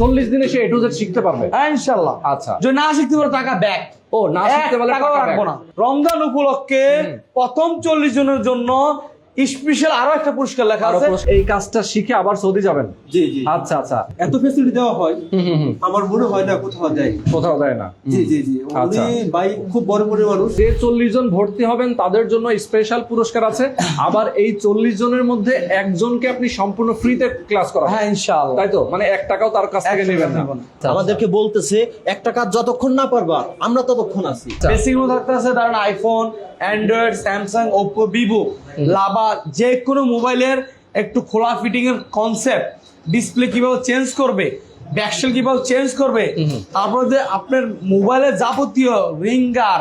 চল্লিশ দিনে সে এটু জেড শিখতে পারবে। হ্যাঁ ইনশাল্লাহ। আচ্ছা। যদি না শিখতে পারো টাকা ব্যাক। ও না শিখতে পারলে টাকা রাখব না। রমজান উপলক্ষে প্রথম চল্লিশ জনের জন্য স্পেশাল আরও একটা পুরস্কার লেখা আছে। এই কাজটা শিখে আবার সৌদি যাবেন। জি জি। আচ্ছা আচ্ছা। এত ফেসিলিটি দেওয়া হয় আমার মনে হয় না কোথাও দেয়। কোথাও দেয় না। জি জি জি। আচ্ছা। উনি ভাই খুব বড় বড় মানুষ। যে চল্লিশ জন ভর্তি হবেন তাদের জন্য স্পেশাল পুরস্কার আছে। আবার এই চল্লিশ জনের মধ্যে একজনকে আপনি সম্পূর্ণ ফ্রিতে ক্লাস করা হ্যাঁ ইনশাআল্লাহ। তাই তো? মানে এক টাকাও তার কাছ থেকে নেবেন না। আমাদেরকে বলতেছে একটা কাজ যতক্ষণ না পারবা আমরা ততক্ষণ আছি। বেসিক থাকতে আছে ধরেন iPhone Android Samsung Oppo Vivo Lava যে কোনো মোবাইলের একটু খোলা ফিটিংয়ের এর কনসেপ্ট ডিসপ্লে কীভাবে চেঞ্জ করবে ব্যাকসেল কীভাবে চেঞ্জ করবে তারপরে যে আপনার মোবাইলের যাবতীয় রিঙ্গার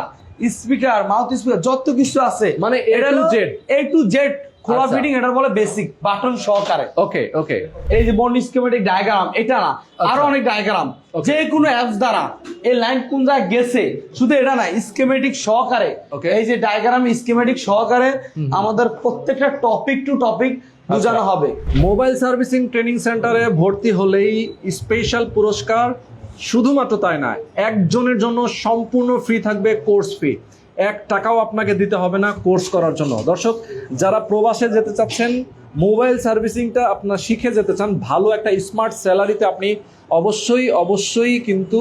স্পিকার মাউথ স্পিকার যত কিছু আছে মানে A to Z A to Z খোলা আচ্ছা। ফিটিং এটা বলে বেসিক বাটন সহকারে। ওকে ওকে এই যে বন্ড স্কিমেটিক ডায়াগ্রাম এটা না আরও অনেক ডায়াগ্রাম. যে কোনো অ্যাপস দ্বারা এই লাইন কোন জায়গায় গেছে শুধু এটা না স্কিমেটিক সহকারে। Okay. এই যে ডায়াগ্রাম স্কিমেটিক সহকারে আমাদের প্রত্যেকটা টপিক টু টপিক বোঝানো হবে। মোবাইল সার্ভিসিং ট্রেনিং সেন্টারে ভর্তি হলেই স্পেশাল পুরস্কার শুধুমাত্র তাই না একজনের জন্য সম্পূর্ণ ফ্রি থাকবে কোর্স ফি এক টাকাও আপনাকে দিতে হবে না কোর্স করার জন্য। দর্শক, যারা প্রবাসে যেতে চাচ্ছেন, মোবাইল সার্ভিসিংটা আপনার শিখে যেতে চান, ভালো একটা স্মার্ট স্যালারিতে আপনি অবশ্যই অবশ্যই কিন্তু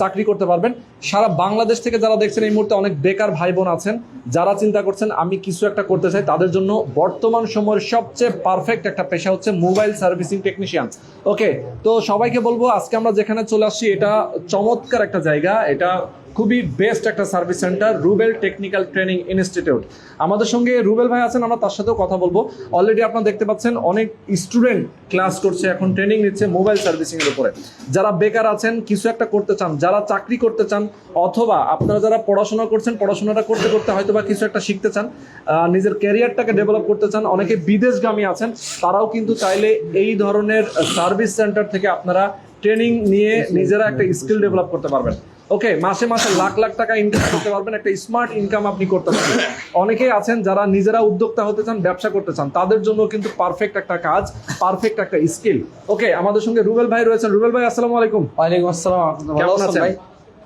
চাকরি করতে পারবেন। সারা বাংলাদেশ থেকে যারা দেখছেন এই মুহূর্তে অনেক বেকার ভাই বোন আছেন, যারা চিন্তা করছেন আমি কিছু একটা করতে চাই, তাদের জন্য বর্তমান সময়ের সবচেয়ে পারফেক্ট একটা পেশা হচ্ছে মোবাইল সার্ভিসিং টেকনিশিয়ান ওকে তো সবাইকে বলব, আজকে আমরা যেখানে চলে আসছি, এটা চমৎকার একটা জায়গা, এটা খুবই বেস্ট একটা service centre Rubel technical training institute আমাদের সঙ্গে রুবেল ভাই আছেন, আমরা তার সাথেও কথা বলব। অলরেডি আপনারা দেখতে পাচ্ছেন, অনেক স্টুডেন্ট ক্লাস করছে, এখন ট্রেনিং নিচ্ছে মোবাইল সার্ভিসিং এর উপরে। যারা বেকার আছেন, কিছু একটা করতে চান, যারা চাকরি করতে চান, অথবা আপনারা যারা পড়াশোনা করছেন, পড়াশোনাটা করতে করতে হয়তো বা কিছু একটা শিখতে চান নিজের ক্যারিয়ারটাকে ডেভেলপ করতে চান, অনেকে বিদেশগামী আছেন, তারাও কিন্তু চাইলে এই ধরনের সার্ভিস সেন্টার থেকে আপনারা ট্রেনিং নিয়ে নিজেরা একটা স্কিল ডেভেলপ করতে পারবেন। ওকে মাসে মাসে লাখ লাখ টাকা ইনকাম করতে পারবেন একটা স্মার্ট ইনকাম আপনি করতে পারবেন। অনেকেই আছেন যারা নিজেরা উদ্যোক্তা হতে চান ব্যবসা করতে চান তাদের জন্য কিন্তু পারফেক্ট একটা কাজ পারফেক্ট একটা স্কিল ওকে আমাদের সঙ্গে রুবেল ভাই রয়েছেন। রুবেল ভাই আসসালামু আলাইকুম। ওয়ালাইকুম আসসালাম? ভাই?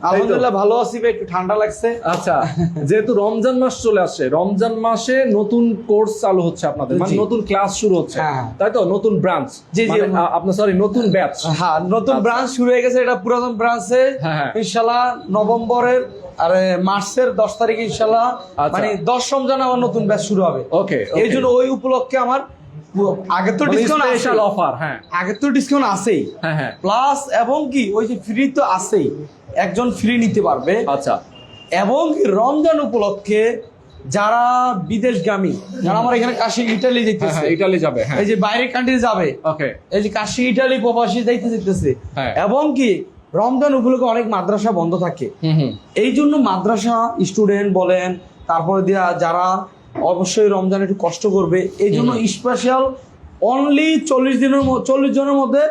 আলহামদুলিল্লাহ ভালো আছি ভাই একটু ঠান্ডা লাগছে। আচ্ছা যেহেতু রমজান মাস চলে আসছে রমজান মাসে নতুন কোর্স চালু হচ্ছে আপনাদের মানে নতুন ক্লাস শুরু হচ্ছে। হ্যাঁ। তাই তো? নতুন ব্রাঞ্চ। জি, জি। আপনার সরি নতুন ব্যাচ। হ্যাঁ নতুন আচ্ছা। ব্রাঞ্চ শুরু হয়ে গেছে এটা পুরাতন ব্রাঞ্চে। হ্যাঁ, হ্যাঁ। ইনশাল্লাহ নভেম্বরের আর মার্চের দশ তারিখে ইনশাল্লাহ আচ্ছা। মানে দশ রমজান আমার নতুন ব্যাচ শুরু হবে। ওকে এই জন্য ওই উপলক্ষে আমার আগে তো ডিসকাউন্ট স্পেশাল অফার হ্যাঁ। আগে তো ডিসকাউন্ট আছেই। হ্যাঁ হ্যাঁ। প্লাস এবং কি ওই যে ফ্রি তো আছেই। একজন ফ্রি নিতে পারবে। আচ্ছা। এবং কি রমজান উপলক্ষে যারা বিদেশগামী যারা আমার এখানে কাশি ইটালি হ্যাঁ যেতেছে। হ্যাঁ ইটালি যাবে হ্যাঁ। এই যে বাইরের কান্ট্রি যাবে। ওকে এই যে কাশি ইটালি প্রবাসী যাইতে যেতেছে। এবং কি রমজান উপলক্ষে অনেক মাদ্রাসা বন্ধ থাকে। এই জন্য মাদ্রাসা স্টুডেন্ট বলেন তারপরে দিয়া যারা অবশ্যই রমজান একটু কষ্ট করবে এই জন্য স্পেশাল অনলি চল্লিশ দিনের চল্লিশ জনের মধ্যে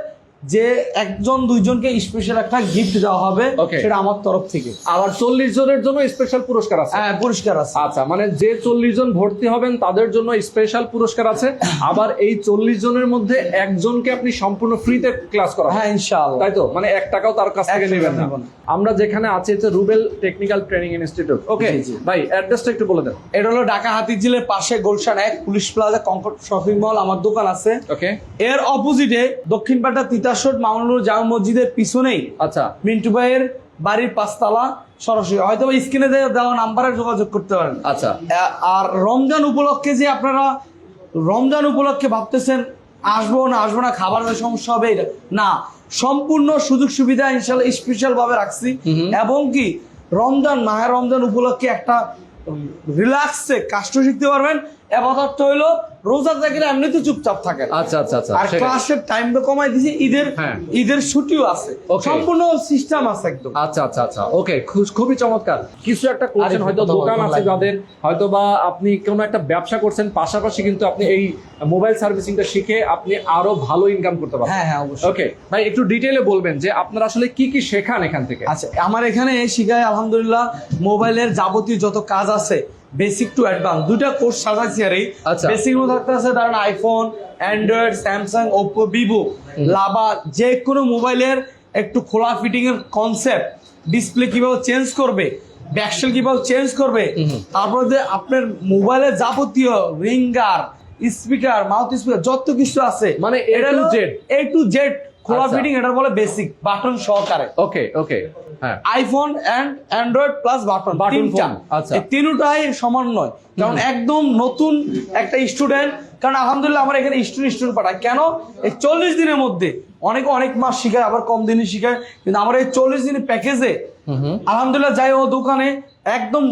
যে একজন দুইজনকে স্পেশাল একটা গিফট দেওয়া হবে সেটা আমার তরফ থেকে। আবার চল্লিশ জনের জন্য স্পেশাল পুরস্কার আছে? হ্যাঁ পুরস্কার আছে। আচ্ছা মানে যে চল্লিশ জন ভর্তি হবেন তাদের জন্য স্পেশাল পুরস্কার আছে। আবার এই চল্লিশ জনের মধ্যে একজনকে আপনি সম্পূর্ণ ফ্রিতে ক্লাস করা হ্যাঁ ইনশাআল্লাহ। তাই তো? মানে এক টাকাও তার কাছ থেকে নেবেন না। আমরা যেখানে আছি হচ্ছে Rubel technical training institute. Okay. ভাই অ্যাড্রেসটা একটু বলে দেন। এটা হলো ঢাকা হাতিঝিলের পাশে গুলশান এক police plaza Concord shopping mall আমার দোকান আছে। ওকে এর অপোজিটে দক্ষিণ পাটা তিতাসট মামুনুর জামা মসজিদের পিছনেই আচ্ছা। মিন্টু ভাইয়ের বাড়ির পাঁচতলা সরাসরি। হয়তো স্ক্রিনে দেওয়া নাম্বারে যোগাযোগ করতে পারেন। আচ্ছা। আর রমজান উপলক্ষে যে আপনারা রমজান উপলক্ষে ভাবতেছেন আসব না আসব না খাবার সমস্যা হবে না। সম্পূর্ণ সুযোগ সুবিধা ইনশাল্লাহ স্পেশাল ভাবে রাখছি এবং কি রমজান মাহের রমজান উপলক্ষে একটা রিল্যাক্সে কাষ্ট শিখতে পারবেন। হইল রোজা থাকলে এমনিতে চুপচাপ থাকেন আচ্ছা আচ্ছা আচ্ছা আর ক্লাসের টাইম কমাই দিয়েছে ঈদের হ্যাঁ। ঈদের ছুটিও আছে। সম্পূর্ণ সিস্টেম আছে একদম। আচ্ছা আচ্ছা আচ্ছা ওকে খুবই চমৎকার। কিছু একটা করছেন হয়তো দোকান আছে যাদের হয়তো বা আপনি কোনো একটা ব্যবসা করছেন পাশাপাশি কিন্তু আপনি এই মোবাইল সার্ভিসিংটা শিখে আপনি আরও ভালো ইনকাম করতে পারবেন। হ্যাঁ হ্যাঁ অবশ্যই। ওকে ভাই একটু ডিটেইলে বলবেন যে আপনারা আসলে কি কি শেখান এখান থেকে? আচ্ছা আমার এখানে শিখায় আলহামদুলিল্লাহ মোবাইলের যাবতীয় যত কাজ আছে বেসিক টু অ্যাডভান্স দুইটা কোর্স সাজাইছি আর এই আচ্ছা। বেসিক মধ্যে থাকতে আছে ধরেন iPhone Android Samsung Oppo Vivo Lava যে কোনো মোবাইলের একটু খোলা ফিটিং এর কনসেপ্ট ডিসপ্লে কীভাবে চেঞ্জ করবে ব্যাকসেল কীভাবে চেঞ্জ করবে তারপরে যে আপনার মোবাইলের যাবতীয় রিঙ্গার স্পিকার মাউথ স্পিকার যত কিছু আছে মানে A to Z। A to Z খোলা আচ্ছা। ফিটিং এটা বলে বেসিক বাটন সহকারে। ওকে ওকে হ্যাঁ। IPhone and Android plus button তিনটা। phone, আচ্ছা। এই তিনটাই সমান নয়। কারণ একদম নতুন একটা স্টুডেন্ট কারণ আলহামদুলিল্লাহ আমার এখানে স্টুডেন্ট স্টুডেন্ট পাঠায়। কেন? এই চল্লিশ দিনের মধ্যে। অনেকে অনেক মাস শিখায় আবার কম দিনে শিখায়। কিন্তু আমার এই চল্লিশ দিনের প্যাকেজে আলহামদুলিল্লাহ যাই ও দোকানে একদম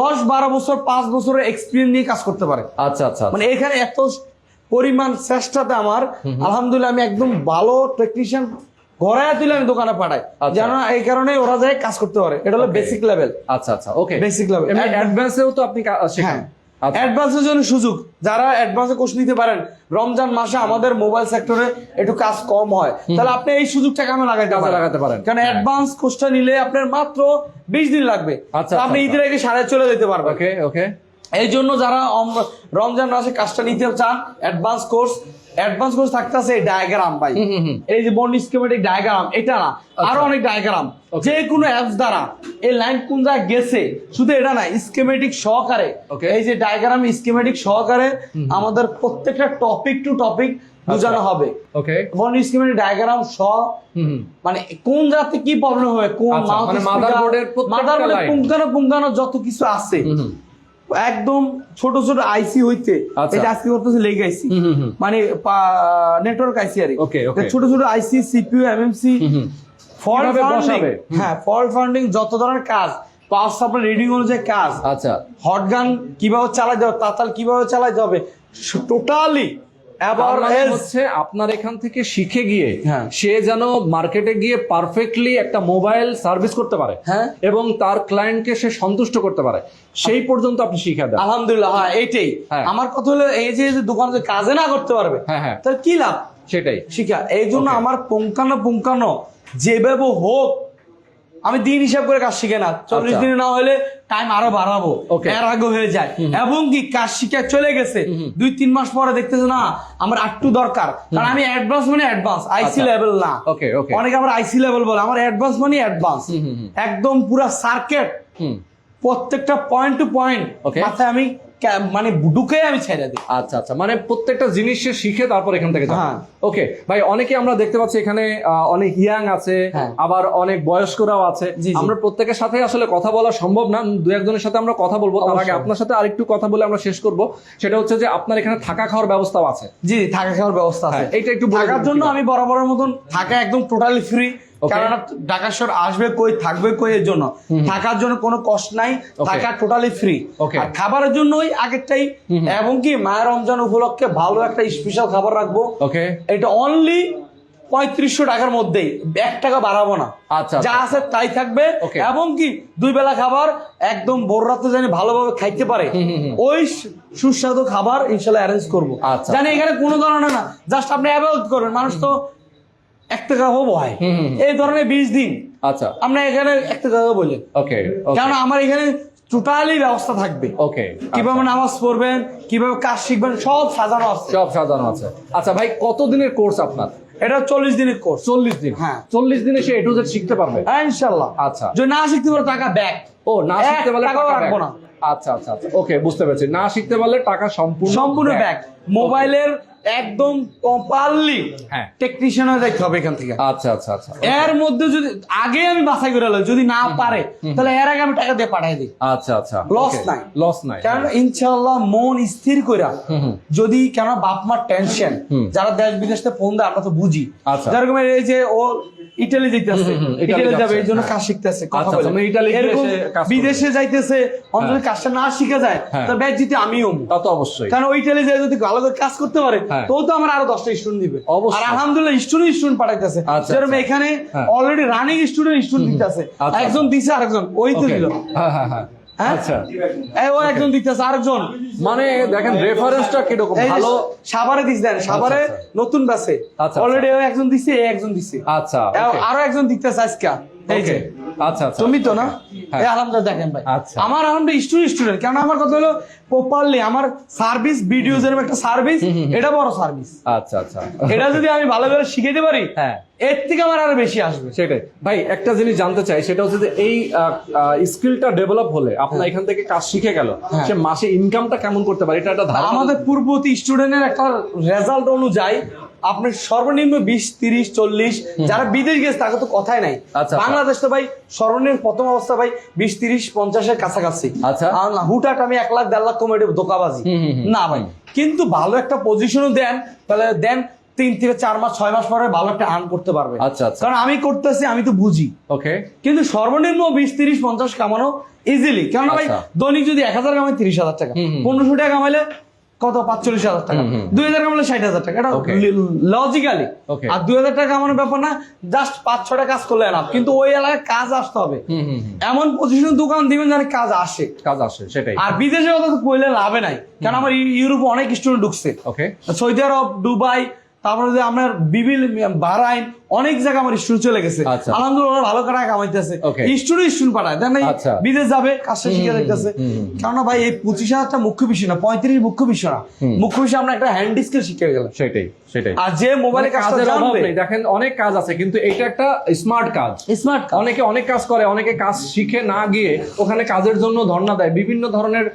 দশ বারো বছর পাঁচ বছরের এক্সপিরিয়েন্স নিয়ে কাজ করতে পারে। আচ্ছা আচ্ছা। মানে এখানে এত পরিমাণ চেষ্টাতে আমার আলহামদুলিল্লাহ আমি একদম ভালো টেকনিশিয়ান ঘরে তুলে আমি দোকানে পাঠাই আচ্ছা। যেন এই কারণে ওরা যায় কাজ করতে পারে। এটা হলো বেসিক লেভেল আচ্ছা আচ্ছা ওকে. এমনি Advanced- অ্যাডভান্সেও তো আপনি শেখান। হ্যাঁ। আচ্ছা। অ্যাডভান্সের জন্য সুযোগ। যারা অ্যাডভান্সে কোর্স নিতে পারেন রমজান মাসে আমাদের মোবাইল সেক্টরে একটু কাজ কম হয়। তাহলে আপনি এই সুযোগটা কামে লাগাইতে লাগাতে পারেন। কারণ। অ্যাডভান্স কোর্সটা নিলে আপনার মাত্র বিশ দিন লাগবে। আচ্ছা, আপনি আচ্ছা, ঈদের আগে সাড়ে চলে যেতে পারবেন। ওকে ওকে এই জন্য যারা রমজান মাসে কাজটা নিতে চান অ্যাডভান্স কোর্স অ্যাডভান্স কোর্স থাকতে আছে ডায়াগ্রাম ভাই। এই যে বন্ড স্কিমেটিক ডায়াগ্রাম এটা না আরও অনেক ডায়াগ্রাম. যে কোনো অ্যাপস দ্বারা এই লাইন কোন জায়গায় গেছে শুধু এটা না স্কিমেটিক সহকারে। এই যে ডায়াগ্রাম স্কিমেটিক সহকারে আমাদের প্রত্যেকটা টপিক টু টপিক বোঝানো হবে। ওকে বন্ড স্কিমেটিক ডায়াগ্রাম সহ মানে কোন জাতে কি প্রবলেম হবে কোন আচ্ছা, মাদারবোর্ডের line। পুঙ্খানো পুঙ্খানো যত কিছু আছে। একদম ছোট ছোট আইসি হইতে আচ্ছা। এটা আজকে করতেছে লেগ আইসি। মানে নেটওয়ার্ক আইসি আর. ছোট ছোট IC CPU EMMC. Fault funding হ্যাঁ ফল্ট ফান্ডিং যত ধরনের কাজ পাওয়ার সাপ্লাই রিডিং অনুযায়ী কাজ আচ্ছা হট গান কীভাবে চালাতে যাবে তাতাল কীভাবে চালাতে যাবে টোটালি হচ্ছে আপনার এখান থেকে শিখে গিয়ে হ্যাঁ। সে যেন মার্কেটে গিয়ে পারফেক্টলি একটা মোবাইল সার্ভিস করতে পারে হ্যাঁ। এবং তার ক্লায়েন্টকে সে সন্তুষ্ট করতে পারে। সেই পর্যন্ত আপনি শিখা দেন। আলহামদুলিল্লাহ হ্যাঁ এইটাই। হ্যাঁ। আমার কথা হলো এই যে যে দোকানে যে কাজে না করতে পারবে হ্যাঁ হ্যাঁ। তাহলে কি লাভ? সেটাই। শিখা। এই জন্য আমার পুঙ্খানো পুঙ্খানো যেভাবে হোক আমি দিন হিসাব করে কাজ শিখে না। চল্লিশ আচ্ছা। দিন না হলে টাইম আরও বাড়াবো. এর আগে হয়ে যায়। এবং কি কাজ শিখে চলে গেছে। দুই তিন মাস পরে দেখতেছে না আমার একটু দরকার। কারণ আমি অ্যাডভান্স মানে অ্যাডভান্স আইসি। লেভেল না. অনেকে আমার আইসি লেভেল বলে আমার অ্যাডভান্স মানে অ্যাডভান্স। একদম পুরা সার্কেট প্রত্যেকটা পয়েন্ট টু পয়েন্ট. মাথায় আমি মানে ঢুকে আমি ছেড়ে দিই। আচ্ছা আচ্ছা। মানে প্রত্যেকটা জিনিস শিখে তারপর এখান থেকে হ্যাঁ। ওকে ভাই অনেকে আমরা দেখতে পাচ্ছি এখানে অনেক ইয়াং আছে হ্যাঁ। আবার অনেক বয়স্করাও আছে। আমরা প্রত্যেকের সাথে আসলে কথা বলা সম্ভব না দু একজনের সাথে আমরা কথা বলব তার আগে আপনার সাথে আরেকটু কথা বলে আমরা শেষ করব। সেটা হচ্ছে যে আপনার এখানে থাকা খাওয়ার ব্যবস্থাও আছে। জি থাকা খাওয়ার ব্যবস্থা আছে। হ্যাঁ, এইটা একটু থাকার জন্য আমি বরাবরের মতন থাকা একদম টোটালি ফ্রি. কারণ ঢাকা শহর আসবে কই থাকবে কই এর জন্য। থাকার জন্য কোনো কষ্ট নাই থাকা টোটালি ফ্রি আর খাবারের জন্য ওই আগেরটাই এবং কি মায়ের রমজান উপলক্ষে ভালো একটা স্পেশাল খাবার রাখব। ওকে এটা অনলি পঁয়ত্রিশশো টাকার মধ্যেই। এক টাকা বাড়াবো না। আচ্ছা, যা আচ্ছা। আছে তাই থাকবে। এবং কি দুই বেলা খাবার একদম বড় রাতে জানি ভালোভাবে খাইতে পারে। ওই সুস্বাদু খাবার ইনশাল্লাহ অ্যারেঞ্জ করব। আচ্ছা। জানি এখানে কোনো ধরনের না জাস্ট আপনি অ্যাভয়েড করবেন। মানুষ তো এক টাকা হব হয়। এই ধরনের বিশ দিন। আচ্ছা। আমরা এখানে এক টাকা বলি ওকে কারণ আমার এখানে টোটালি ব্যবস্থা থাকবে। ওকে কীভাবে নামাজ পড়বেন কীভাবে কাজ শিখবেন সব সাজানো আছে। সব সাজানো আছে। আচ্ছা ভাই কত দিনের কোর্স আপনার? এটা চল্লিশ দিনের কোর্স চল্লিশ দিন। হ্যাঁ। চল্লিশ দিনে সে এটু শিখতে পারবে? হ্যাঁ ইনশাল্লাহ আচ্ছা। যদি না শিখতে পারো টাকা ব্যাক ও না শিখতে পারলে টাকা রাখব না। আচ্ছা আচ্ছা আচ্ছা। ওকে বুঝতে পেরেছি। না শিখতে পারলে টাকা সম্পূর্ণ সম্পূর্ণ ব্যাক মোবাইলের একদম প্রপারলি হ্যাঁ। টেকনিশিয়ান দেখতে হবে এখান থেকে আচ্ছা আচ্ছা আচ্ছা এর মধ্যে যদি আগে আমি বাছাই করে লই, যদি না পারে তাহলে এর আগে আমি টাকা দিয়ে পাঠাই দিই আচ্ছা আচ্ছা Loss নাই। লস নাই কারণ ইনশাল্লাহ মন স্থির কইরা। যদি কেন বাপ মার টেনশন যারা দেশ বিদেশ ফোন দেয় আমরা তো বুঝি আচ্ছা। যেরকম এই যে ও ইটালি যাইতেছে ইটালি ইটালি যাবে এই জন্য হ্যাঁ। কাজ শিখতেছে কথা আচ্ছা, বলে মানে ইটালি গিয়ে এরকম। বিদেশে যাইতেছে অন্তত কাজটা না শিখে যায় তো ব্যাগ জিতে আমিও তা তো অবশ্যই কারণ ওই টেলে যায় যদি ভালো করে কাজ করতে পারে হ্যাঁ। তো তো আমার আরও দশটা স্টুডেন্ট দিবে। আর আলহামদুলিল্লাহ স্টুডেন্ট স্টুডেন্ট পাঠাইতেছে। আচ্ছা, যেরকম আচ্ছা। এখানে হ্যাঁ। অলরেডি রানিং স্টুডেন্ট স্টুডেন্ট দিতেছে। আচ্ছা, একজন দিছে আরেকজন ওই তো দিল। হ্যাঁ হ্যাঁ হ্যাঁ। হ্যাঁ? আচ্ছা। ও একজন দিতেছে আরেকজন। মানে দেখেন রেফারেন্সটা ভালো? সাভারে দিছে দেন। সাভারে। নতুন অলরেডি ও একজন দিছে একজন দিছে। আচ্ছা আরও একজন দিতেছে আজকে। এই যে। আচ্ছা আচ্ছা। তুমি তো না? হ্যাঁ। এই আলহামদুলিল্লাহ দেখেন ভাই। আচ্ছা। আমার আলহামদুলিল্লাহ স্টুডেন্ট স্টুডেন্ট কারণ আমার কথা হলো প্রপারলি আমার সার্ভিস ভিডিও যেরকম একটা সার্ভিস এটা বড় সার্ভিস আচ্ছা আচ্ছা। এটা যদি আমি ভালোভাবে শিখাইতে পারি হ্যাঁ। এর থেকে আমার আরও বেশি আসবে। সেটাই। ভাই একটা জিনিস জানতে চাই সেটা হচ্ছে যে এই স্কিলটা ডেভেলপ হলে আপনার এখান থেকে কাজ শিখে গেল হ্যাঁ। সে মাসে ইনকামটা কেমন করতে পারে? এটা একটা আমাদের পূর্ববর্তী স্টুডেন্টের একটা রেজাল্ট অনুযায়ী আপনি সর্বনিম্ন বিশ তিরিশ চল্লিশ যারা বিদেশ গেছে তাকে তো কথাই নাই আচ্ছা। বাংলাদেশ তো ভাই সর্বনিম্ন প্রথম অবস্থা ভাই বিশ তিরিশ পঞ্চাশের কাছাকাছি আচ্ছা। না হুটাট আমি এক লাখ দেড় লাখ কমেডি দোকাবাজি। না ভাই কিন্তু ভালো একটা পজিশনও দেন তাহলে দেন তিন থেকে চার মাস ছয় মাস পরে ভালো একটা আর্ন করতে পারবে আচ্ছা, আচ্ছা। কারণ আমি করতেছি আমি তো বুঝি ওকে কিন্তু সর্বনিম্ন বিশ তিরিশ পঞ্চাশ কামানো ইজিলি কারণ ভাই আচ্ছা। দৈনিক যদি এক হাজার কামাই তিরিশ হাজার টাকা। পনেরোশো টাকা কামাইলে কত? পাঁচচল্লিশ হাজার টাকা। দুই হাজার কামাইলে ষাট হাজার টাকা। এটা লজিক্যালি আর দুই হাজার টাকা কামানোর ব্যাপার না জাস্ট পাঁচ ছটা কাজ করলে না কিন্তু ওই এলাকায় কাজ আসতে হবে। এমন পজিশন দোকান দিবেন যেন কাজ আসে। কাজ আসে সেটাই। আর বিদেশে কথা তো কইলে লাভে নাই। কারণ আমার ইউ- ইউরোপে অনেক স্টুডেন্ট ঢুকছে। সৌদি আরব দুবাই তারপরে যে আপনার বিভিন্ন বাহরাইন অনেক জায়গায় আমার স্টুডেন্ট চলে গেছে। আচ্ছা। আলহামদুলিল্লাহ ভালো করে কামাইতেছে. স্টুডেন্ট স্টুডেন্ট পাঠায়। দেন আচ্ছা। বিদেশ যাবে কাজটা শিখে দেখতেছে। কারণ ভাই এই পঁচিশ হাজারটা মুখ্য বিষয় না পঁয়ত্রিশ মুখ্য বিষয় না। মুখ্য বিষয় আমরা একটা হ্যান্ড স্কিল শিখে গেলাম। সেটাই সেটাই। আর যে মোবাইলে কাজটা জানবে দেখেন অনেক কাজ আছে কিন্তু এটা একটা স্মার্ট কাজ। স্মার্ট অনেকে অনেক কাজ করে অনেকে কাজ শিখে না গিয়ে ওখানে কাজের জন্য ধর্ণা দেয়। বিভিন্ন ধরনের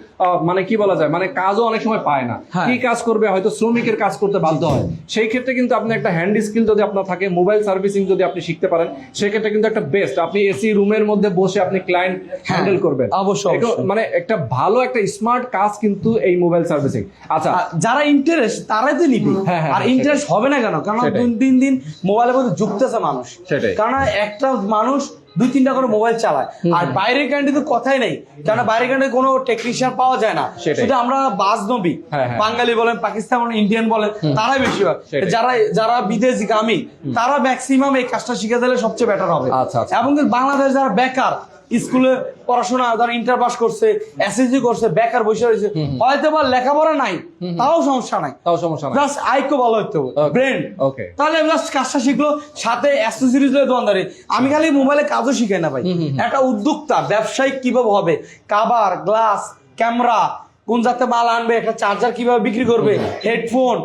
মানে কি বলা যায়? মানে কাজও অনেক সময় পায় না। হ্যাঁ। কি কাজ করবে? হয়তো শ্রমিকের কাজ করতে বাধ্য হয়। সেই ক্ষেত্রে কিন্তু আপনি একটা হ্যান্ড স্কিল যদি আপনার থাকে মোবাইল সার্ভিসিং যদি আপনি শিখতে পারেন সেক্ষেত্রে কিন্তু একটা বেস্ট আপনি এসি রুমের মধ্যে বসে আপনি ক্লায়েন্ট হ্যান্ডেল করবেন। হ্যাঁ, অবশ্যই, মানে একটা ভালো একটা স্মার্ট কাজ কিন্তু এই মোবাইল সার্ভিসিং আচ্ছা যারা ইন্টারেস্ট তারাই তো নিবি। হ্যাঁ, হ্যাঁ, আর ইন্টারেস্ট হবে না কেন? কারণ দিন দিন দিন মোবাইলের মধ্যে যুক্তেছে মানুষ। সেটাই। কারণ একটা মানুষ দুই তিনটা করে মোবাইল চালায়। আর বাইরের কান্ট্রি তো কথাই নেই। কেন বাইরের কান্ট্রি কোনো টেকনিশিয়ান পাওয়া যায় না। সেটা শুধু আমরা বাস নবী হ্যাঁ, হ্যাঁ। বাঙালি বলেন পাকিস্তান বলেন ইন্ডিয়ান বলেন তারাই বেশিরভাগ যারা যারা যারা বিদেশগামী তারা ম্যাক্সিমাম এই কাজটা শিখে দিলে সবচেয়ে বেটার হবে। আচ্ছা, আচ্ছা। এবং বাংলাদেশ যারা বেকার স্কুলে পড়াশোনা ধর ইন্টার পাস করছে এসএসসি করছে বেকার বসে রয়েছে হয়তো বা লেখাপড়া নাই তাও সমস্যা নাই। তাও সমস্যা নাই। জাস্ট আইকো ভালো হইতে হবে ব্রেন Okay. তাহলে জাস্ট কাজটা শিখলো সাথে অ্যাক্সেসরিজ দোকানদারি আমি খালি মোবাইলে কাজও শিখাই না ভাই। একটা উদ্যোক্তা ব্যবসায়িক কীভাবে হবে? কাবার গ্লাস ক্যামেরা কোন জাতে মাল আনবে একটা চার্জার কীভাবে বিক্রি করবে? হেডফোন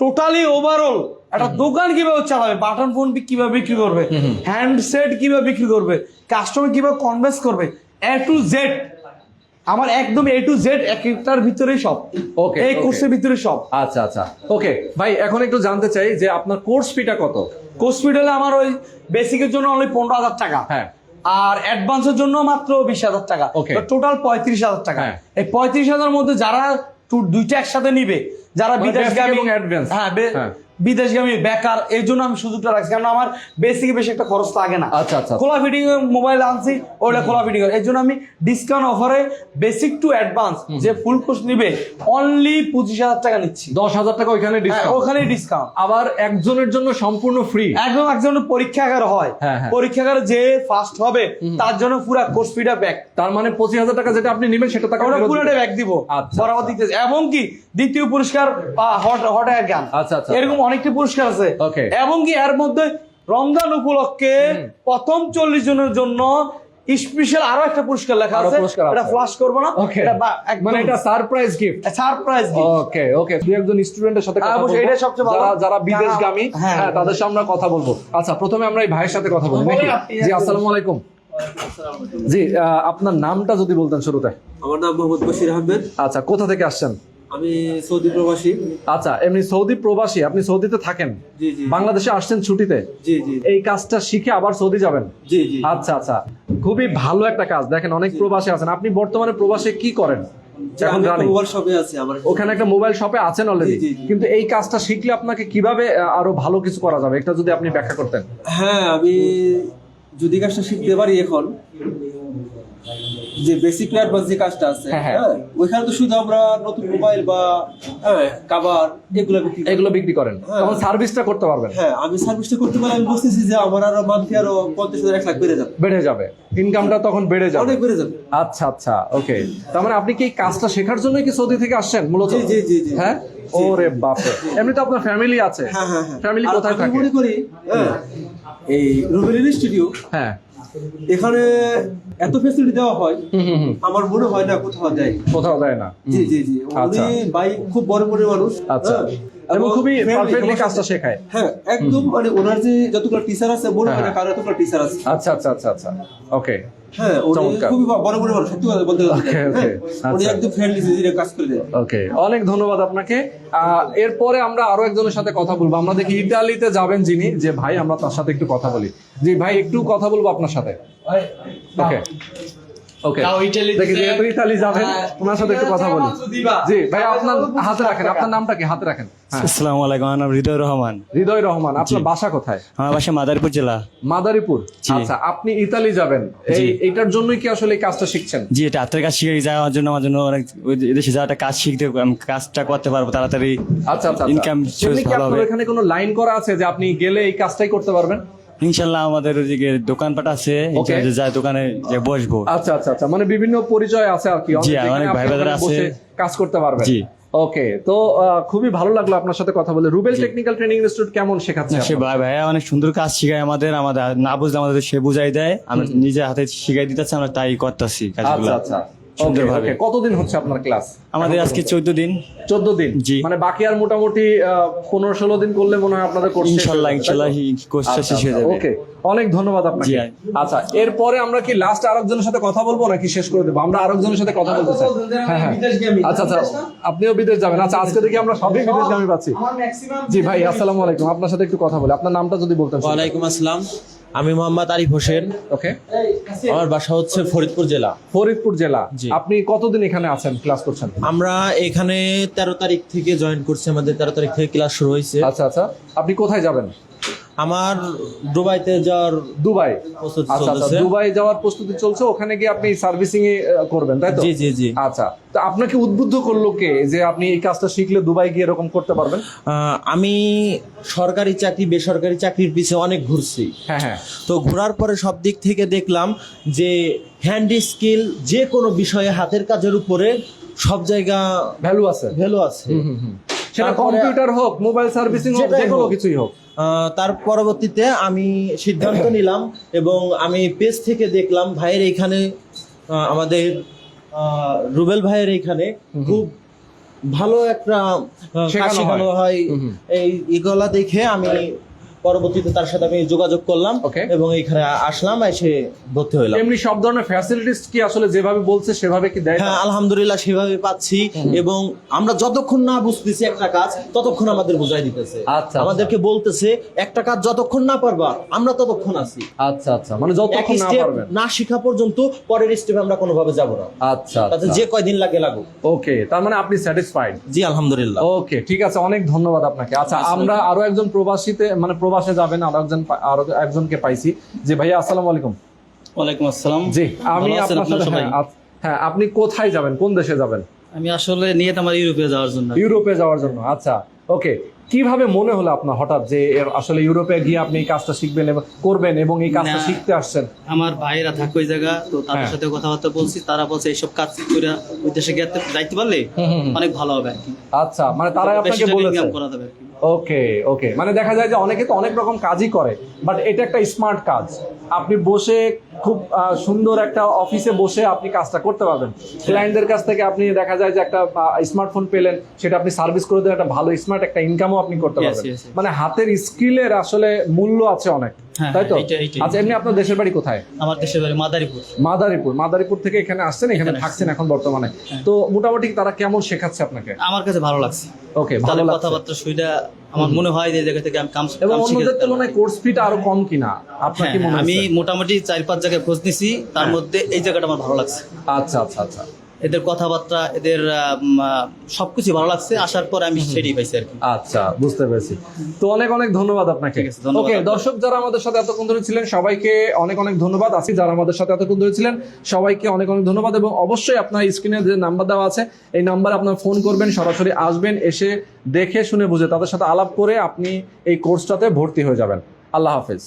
টোটালি ওভারঅল একটা দোকান কীভাবে চালাবে? বাটন ফোন কীভাবে বিক্রি করবে? হ্যান্ডসেট কীভাবে বিক্রি করবে? কাস্টমার কীভাবে কনভেন্স করবে? এ টু জেড আমার একদম এ টু জেড এক একটার ভিতরেই সব। ওকে এই কোর্সের ভিতরে সব। আচ্ছা আচ্ছা। ওকে ভাই এখন একটু জানতে চাই যে আপনার কোর্স ফিটা কত? হসপিটালে আমার ওই বেসিকের জন্য অনলি পনেরো হাজার টাকা। হ্যাঁ। আর অ্যাডভান্সের জন্য মাত্র বিশ হাজার টাকা. টোটাল পঁয়ত্রিশ হাজার টাকা। হ্যাঁ। এই পঁয়ত্রিশ হাজার মধ্যে যারা টু- দুইটা একসাথে নিবে যারা বিদেশ বিদেশগামী। হ্যাঁ হ্যাঁ। বিদেশগামী বেকার এই জন্য আমি সুযোগটা রাখছি। কারণ আমার বেসিক বেশি একটা খরচ লাগে না। আচ্ছা, আচ্ছা। খোলা ফিটিং মোবাইল আনছি ওটা খোলা ফিটিং এর জন্য আমি ডিসকাউন্ট অফারে বেসিক টু অ্যাডভান্স যে ফুল কোর্স নিবে অনলি পঁচিশ হাজার টাকা নিচ্ছি। দশ হাজার টাকা ওইখানে হ্যাঁ, ডিসকাউন্ট ওখানে ডিসকাউন্ট আবার একজনের জন্য সম্পূর্ণ ফ্রি একদম একজন পরীক্ষাগার হয়। হ্যাঁ, হ্যাঁ। পরীক্ষাগারে যে ফার্স্ট হবে তার জন্য পুরো কোর্স ফিটা ব্যাক তার মানে পঁচিশ হাজার টাকা যেটা আপনি নেবেন সেটা টাকা আমরা পুরোটা ব্যাক দিব। আচ্ছা, বরাবর আচ্ছা। দিতে এবং কি দ্বিতীয় পুরস্কার হট হট এয়ার গান আচ্ছা, আচ্ছা। এরকম অনেকটি পুরস্কার আছে. এবং কি এর মধ্যে রমজান উপলক্ষে প্রথম চল্লিশ জনের জন্য স্পেশাল আরও একটা পুরস্কার লেখা আছে। এটা ফ্লাশ করব না। এটা মানে এটা surprise gift surprise okay okay. দুই একজন স্টুডেন্টের সাথে কথা হ্যাঁ, বলব। এটাই সবচেয়ে ভালো। যারা বিদেশগামী হ্যাঁ। হ্যাঁ তাদের সামনে কথা বলব। আচ্ছা প্রথমে আমরা এই ভাইয়ের সাথে কথা বলি নাকি? জি আসসালামু আলাইকুম। জি আহ, আপনার নামটা যদি বলতেন শুরুতে। আমার নাম মোহাম্মদ বশির আহমেদ। আচ্ছা কোথা থেকে আসছেন? আমি সৌদি প্রবাসী। আচ্ছা এমনি সৌদি প্রবাসী আপনি সৌদিতে থাকেন? জি জি বাংলাদেশে আসছেন ছুটিতে? জি জি এই কাজটা শিখে আবার সৌদি যাবেন? জি জি। আচ্ছা আচ্ছা। খুবই ভালো একটা কাজ। দেখেন অনেক প্রবাসী আছেন। আপনি বর্তমানে প্রবাসে কি করেন? এখন মোবাইল শপে আছি আমার ওখানে একটা মোবাইল শপে আছেন অলরেডি। কিন্তু এই কাজটা শিখলে আপনাকে কীভাবে আরও ভালো কিছু করা যাবে? এটা যদি আপনি ব্যাখ্যা করতেন। হ্যাঁ আমি যদি কাজটা শিখতে পারি এখন যে বেসিক অ্যাডভান্স যে কাজটা আছে হ্যাঁ, হ্যাঁ। হ্যাঁ ওইখানে তো শুধু আমরা নতুন মোবাইল বা হ্যাঁ কাবার এগুলো বিক্রি এগুলো বিক্রি করেন। হ্যাঁ। তখন সার্ভিসটা করতে পারবেন। হ্যাঁ আমি সার্ভিসটা করতে পারি আমি বুঝতেছি যে আমার আরও মান্থলি আরও পঞ্চাশ হাজার এক লাখ বেড়ে যাবে। বেড়ে যাবে। ইনকামটা তখন বেড়ে যাবে। অনেক বেড়ে যাবে। আচ্ছা আচ্ছা ওকে তার মানে আপনি কি এই কাজটা শেখার জন্য কি সৌদি থেকে আসছেন মূলত? জি, জি, জি। হ্যাঁ? ওরে বাপরে। এমনি তো আপনার ফ্যামিলি আছে। হ্যাঁ হ্যাঁ হ্যাঁ। ফ্যামিলি কোথায় থাকে? মনে করি হ্যাঁ এই রুবেল ইনস্টিটিউট হ্যাঁ। এখানে এত ফেসিলিটি দেওয়া হয় আমার মনে হয় না কোথাও দেয়। কোথাও দেয় না। জি জি জি। আচ্ছা। উনি ভাই খুব বড় বড় মানুষ আচ্ছা। হ্যাঁ, এবং খুবই পারফেক্টলি কাজটা শেখায়। হ্যাঁ একদম মানে ওনার যে যতগুলো টিচার আছে মনে হয় না হ্যাঁ। কারও এতগুলো টিচার আছে। আচ্ছা আচ্ছা আচ্ছা আচ্ছা। ওকে হ্যাঁ খুবই বড় বড় সত্যি কথা বলতে গেলে। Okay, okay, হ্যাঁ, আচ্ছা। একদম ফ্রেন্ডলি জিরে কাজ করে দেয়। ওকে অনেক ধন্যবাদ আপনাকে। আহ, এরপরে আমরা আরও একজনের সাথে কথা বলব। আমরা দেখি ইতালিতে যাবেন যিনি যে ভাই আমরা তার সাথে একটু কথা বলি। জি ভাই একটু কথা বলব আপনার সাথে। ওকে। ওকে যেহেতু ইতালি যাবেন হ্যাঁ। ওনার সাথে একটু কথা বলি। জি ভাই আপনার হাতে রাখেন। আপনার নামটা কি? হাতে রাখেন। হ্যাঁ। আসসালামু আলাইকুম আমার নাম হৃদয় রহমান। হৃদয় রহমান আপনার বাসা কোথায়? আমার বাসা মাদারীপুর জেলা। মাদারীপুর। আচ্ছা আপনি ইতালি যাবেন। এই জি। এইটার জন্যই কি আসলে এই কাজটা শিখছেন? জি এটা হাতের কাজ শিখে যাওয়ার জন্য আমার জন্য অনেক দেশে যাওয়াটা কাজ শিখতে কাজটা করতে পারব তাড়াতাড়ি। আচ্ছা আচ্ছা ইনকাম হবে। এখানে কোনো লাইন করা আছে যে আপনি গেলে এই কাজটাই করতে পারবেন? ইনশাল্লাহ আমাদের ওইদিকে দোকানপাট আছে দোকানে যে বসবো। আচ্ছা আচ্ছা আচ্ছা মানে বিভিন্ন পরিচয় আছে আর কি। অনেক ভাই ব্রাদার আছে। কাজ করতে পারবেন। জি। ওকে তো খুবই ভালো লাগল আপনার সাথে কথা বলে। রুবেল টেকনিক্যাল ট্রেনিং ইনস্টিটিউট কেমন শেখাচ্ছে সে? ভাই ভাইয়া অনেক সুন্দর কাজ শিখায় আমাদের আমাদের না বুঝলে আমাদের সে বুঝাই দেয়। আমরা নিজে হাতে শিখাই দিতেছি আমরা তাই করতেছি কাজগুলো। আচ্ছা আচ্ছা। সুন্দরভাবে। কতদিন হচ্ছে আপনার ক্লাস? আমাদের আজকে চোদ্দ দিন। চোদ্দ দিন? জি। মানে বাকি আর মোটামুটি পনেরো ষোলো দিন করলে মনে হয় আপনাদের কোর্স ইনশাল্লাহ ইনশাল্লাহ কোর্সটা শেষ হয়ে যাবে। ওকে অনেক ধন্যবাদ আপনাকে। আচ্ছা এরপরে আমরা কি লাস্ট আরেকজনের সাথে কথা বলব নাকি শেষ করে দেবো? আমরা আরেকজনের সাথে কথা বলতে চাই। হ্যাঁ হ্যাঁ। আচ্ছা আচ্ছা আপনিও বিদেশ যাবেন। আচ্ছা আজকে দেখি আমরা সবই বিদেশ বিদেশগামী পাচ্ছি। জি ভাই আসসালামু আলাইকুম। আপনার সাথে একটু কথা বলি। আপনার নামটা যদি বলতেন। ওয়ালাইকুম আসসালাম। আমি মোহাম্মদ আরিফ হোসেন। ওকে আমার বাসা হচ্ছে ফরিদপুর জেলা। ফরিদপুর জেলা। আপনি কতদিন এখানে আছেন ক্লাস করছেন? আমরা এখানে তেরো তারিখ থেকে জয়েন করছি আমাদের তেরো তারিখ থেকে ক্লাস শুরু হয়েছে। আচ্ছা আচ্ছা। আপনি কোথায় যাবেন? আমার দুবাইতে যাওয়ার দুবাই। আচ্ছা আচ্ছা দুবাই যাওয়ার প্রস্তুতি চলছে ওখানে গিয়ে আপনি সার্ভিসিং এ করবেন তাই তো? জি জি জি। আচ্ছা তো আপনাকে উদ্বুদ্ধ করল কে যে আপনি এই কাজটা শিখলে দুবাই গিয়ে এরকম করতে পারবেন? আমি সরকারি চাকরি বেসরকারি চাকরির পিছে অনেক ঘুরছি। হ্যাঁ হ্যাঁ। তো ঘোরার পরে সব দিক থেকে দেখলাম যে হ্যান্ড স্কিল যে কোনো বিষয়ে হাতের কাজের উপরে সব জায়গা ভ্যালু আছে। ভ্যালু আছে। সেটা কম্পিউটার হোক মোবাইল সার্ভিসিং হোক যে কোনো। কিছুই হোক তার পরবর্তীতে আমি সিদ্ধান্ত নিলাম এবং আমি পেজ থেকে দেখলাম ভাইয়ের এখানে আমাদের রুবেল ভাইয়ের এখানে খুব ভালো একটা শেখানো হয়। এই ইগলা দেখে আমি পরবর্তীতে তার সাথে আমি যোগাযোগ করলাম এবং এইখানে আসলাম এসে ভর্তি হইলাম। এমনি সব ধরনের ফ্যাসিলিটিস কি আসলে যেভাবে বলছে সেভাবে কি দেয়? হ্যাঁ আলহামদুলিল্লাহ সেভাবে পাচ্ছি এবং আমরা যতক্ষণ না বুঝতেছি একটা কাজ ততক্ষণ আমাদের বুঝাই দিতেছে। আচ্ছা। আমাদেরকে বলতেছে একটা কাজ যতক্ষণ না পারবা আমরা ততক্ষণ আছি। আচ্ছা আচ্ছা মানে যতক্ষণ না পারবেন। না শিখা পর্যন্ত পরের স্টেপে আমরা কোনোভাবে যাব না। আচ্ছা তাতে যে কয়দিন লাগে লাগুক। ওকে তার মানে আপনি স্যাটিসফাইড জি আলহামদুলিল্লাহ। ওকে ঠিক আছে অনেক ধন্যবাদ আপনাকে। আচ্ছা আমরা আরও একজন প্রবাসীতে মানে প্রবাসে যাবেন আরও একজন আরও একজনকে পাইছি। যে ভাইয়া আসসালামু আলাইকুম। ওয়ালাইকুম আসসালাম। জি আমি আপনার সাথে হ্যাঁ, হ্যাঁ আপনি কোথায় যাবেন? কোন দেশে যাবেন? আমি আসলে নিয়ত আমার ইউরোপে যাওয়ার জন্য। ইউরোপে যাওয়ার জন্য আচ্ছা ওকে। কীভাবে মনে হলো আপনার হঠাৎ যে আসলে ইউরোপে গিয়ে আপনি এই কাজটা শিখবেন এবং করবেন এবং এই কাজটা শিখতে আসছেন? আমার ভাইয়েরা থাকে ওই জায়গা তো তাদের হ্যাঁ। সাথে কথাবার্তা বলছি তারা বলছে এইসব কাজ করে ওই দেশে গেতে যাইতে পারলে অনেক ভালো হবে আচ্ছা মানে তারা আপনাকে বলেছে। করা যাবে ওকে ওকে মানে দেখা যায় যে অনেকে তো অনেক রকম কাজই করে বাট এটা একটা স্মার্ট কাজ। আপনি বসে খুব আহ, সুন্দর একটা অফিসে বসে আপনি কাজটা করতে পারবেন। ক্লায়েন্টদের কাছ থেকে আপনি দেখা যায় যে একটা স্মার্টফোন পেলেন সেটা আপনি সার্ভিস করে দেন একটা ভালো স্মার্ট একটা ইনকামও আপনি করতে পারবেন. মানে হাতের স্কিলের আসলে মূল্য আছে অনেক। তাই তো? আচ্ছা এমনি আপনার দেশের বাড়ি কোথায়? আমার দেশের বাড়ি মাদারীপুর। মাদারীপুর। মাদারীপুর থেকে এখানে আসছেন এখানে থাকছেন এখন বর্তমানে। তো মোটামুটি তারা কেমন শেখাচ্ছে আপনাকে? আমার কাছে ভালো লাগছে। ওকে ভালো কথাবার্তা সুবিধা আমার মনে হয় যে জায়গা থেকে আমি কাম এবং অন্যদের তুলনায় কোর্স ফিটা আরও কম কিনা? আপনার কি হ্যাঁ, মনে আমি মোটামুটি চার পাঁচ জায়গায় খোঁজ নিছি তার মধ্যে এই জায়গাটা আমার ভালো লাগছে। আচ্ছা আচ্ছা আচ্ছা। এদের কথাবার্তা এদের সবকিছু ভালো লাগছে। আসার পর আমি সেটাই পাইছি আর কি। আচ্ছা বুঝতে পেরেছি। তো অনেক অনেক ধন্যবাদ আপনাকে। ওকে দর্শক যারা আমাদের সাথে এতক্ষণ ধরে ছিলেন সবাইকে অনেক অনেক ধন্যবাদ। আছি যারা আমাদের সাথে এতক্ষণ ধরে ছিলেন সবাইকে অনেক অনেক ধন্যবাদ এবং অবশ্যই আপনার স্ক্রিনে যে নাম্বার দেওয়া আছে এই নাম্বারে আপনার ফোন করবেন সরাসরি আসবেন এসে দেখে শুনে বুঝে তাদের সাথে আলাপ করে আপনি এই কোর্সটাতে ভর্তি হয়ে যাবেন। আল্লাহ হাফেজ।